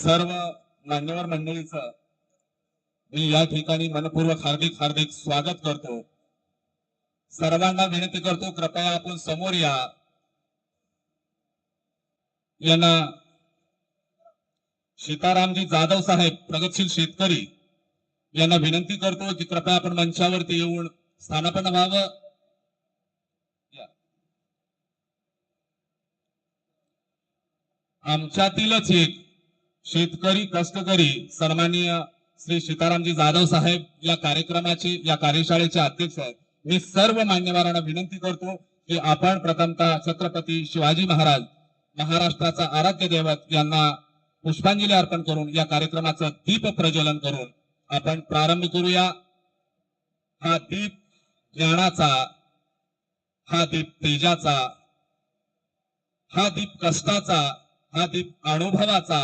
सर्व मान्यवर मंडळीचं मी या ठिकाणी मनपूर्वक हार्दिक हार्दिक स्वागत करतो. सर्वांना विनंती करतो कृपया आपण समोर या. यांना सीतारामजी जाधव साहेब प्रगतशील शेतकरी यांना विनंती करतो की कृपया आपण मंचावरती येऊन स्थानापन्न व्हावं. आमच्यातीलच एक शेतकरी कष्टकरी सन्माननीय श्री सीतारामजी जाधव साहेब या कार्यक्रमाचे या कार्यशाळेचे अध्यक्ष आहेत. मी सर्व मान्यवरांना विनंती करतो की आपण प्रथमतः छत्रपती शिवाजी महाराज महाराष्ट्राचा आराध्य दैवत यांना पुष्पांजली अर्पण करून या कार्यक्रमाचं दीप प्रज्वलन करून आपण प्रारंभ करूया. हा दीप ज्ञानाचा हा दीप तेजाचा हा दीप कष्टाचा हा दीप अनुभवाचा